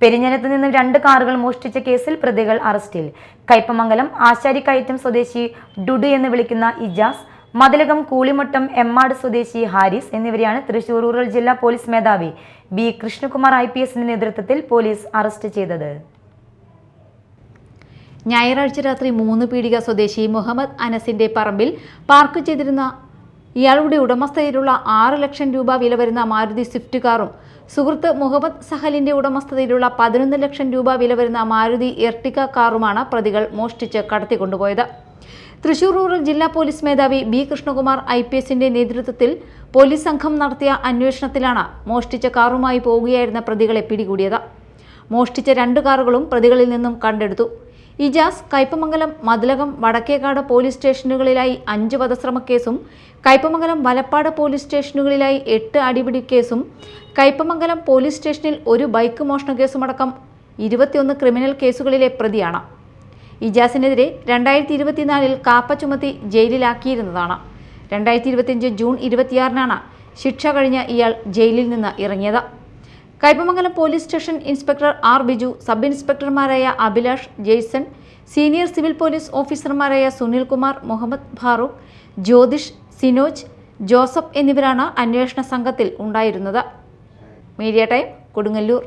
പെരിഞ്ഞനത്ത് നിന്ന് രണ്ട് കാറുകൾ മോഷ്ടിച്ച കേസിൽ പ്രതികൾ അറസ്റ്റിൽ. കയ്പമംഗലം ആശാരിക്കയറ്റം സ്വദേശി ഡുഡു എന്ന് വിളിക്കുന്ന ഇജാസ് മതിലകം കൂളിമുട്ടം എമ്മാട് സ്വദേശി ഹാരിസ് എന്നിവരെയാണ് തൃശൂർ റൂറൽ ജില്ലാ പോലീസ് മേധാവി ബി കൃഷ്ണകുമാർ ഐ പി എസിന്റെ നേതൃത്വത്തിൽ പോലീസ് അറസ്റ്റ് ചെയ്തത്. ഞായറാഴ്ച രാത്രി മൂന്ന് പീടിക സ്വദേശി മുഹമ്മദ് അനസിന്റെ പറമ്പിൽ പാർക്ക് ചെയ്തിരുന്ന ഇയാളുടെ ഉടമസ്ഥതയിലുള്ള ആറ് ലക്ഷം രൂപ വില വരുന്ന മാരുതി സ്വിഫ്റ്റ് കാറും സുഹൃത്ത് മുഹമ്മദ് സഹലിന്റെ ഉടമസ്ഥതയിലുള്ള പതിനൊന്ന് ലക്ഷം രൂപ വില വരുന്ന മാരുതി എർട്ടിക കാറുമാണ് പ്രതികൾ മോഷ്ടിച്ച് കടത്തിക്കൊണ്ടുപോയത്. തൃശൂർ റൂറൽ ജില്ലാ പോലീസ് മേധാവി ബി കൃഷ്ണകുമാർ ഐ പി എസിന്റെ നേതൃത്വത്തിൽ പോലീസ് സംഘം നടത്തിയ അന്വേഷണത്തിലാണ് മോഷ്ടിച്ച കാറുമായി പോവുകയായിരുന്ന പ്രതികളെ പിടികൂടിയത്. മോഷ്ടിച്ച രണ്ട് കാറുകളും പ്രതികളിൽ നിന്നും കണ്ടെടുത്തു. ഇജാസ് കയ്പമംഗലം മതിലകം വടക്കേക്കാട് പോലീസ് സ്റ്റേഷനുകളിലായി അഞ്ച് വധശ്രമ കേസും കയ്പമംഗലം വലപ്പാട് പോലീസ് സ്റ്റേഷനുകളിലായി എട്ട് അടിപിടി കേസും കയ്പമംഗലം പോലീസ് സ്റ്റേഷനിൽ ഒരു ബൈക്ക് മോഷണ കേസുമടക്കം ഇരുപത്തിയൊന്ന് ക്രിമിനൽ കേസുകളിലെ പ്രതിയാണ്. ഇജാസിനെതിരെ രണ്ടായിരത്തി ഇരുപത്തിനാലിൽ കാപ്പ ചുമത്തി ജയിലിലാക്കിയിരുന്നതാണ്. രണ്ടായിരത്തി ഇരുപത്തിയഞ്ച് ജൂൺ ഇരുപത്തിയാറിനാണ് ശിക്ഷ കഴിഞ്ഞ ഇയാൾ ജയിലിൽ നിന്ന് ഇറങ്ങിയത്. Kaipamangalam police station inspector R Biju sub ഇൻസ്പെക്ടർമാരായ Abhilash Jaison senior civil police ഓഫീസർമാരായ സുനിൽകുമാർ മുഹമ്മദ് ഫാറൂഖ് ജ്യോതിഷ് സിനോജ് ജോസഫ് എന്നിവരാണ് അന്വേഷണ സംഘത്തിൽ ഉണ്ടായിരുന്നത്. Media time Kodungallur.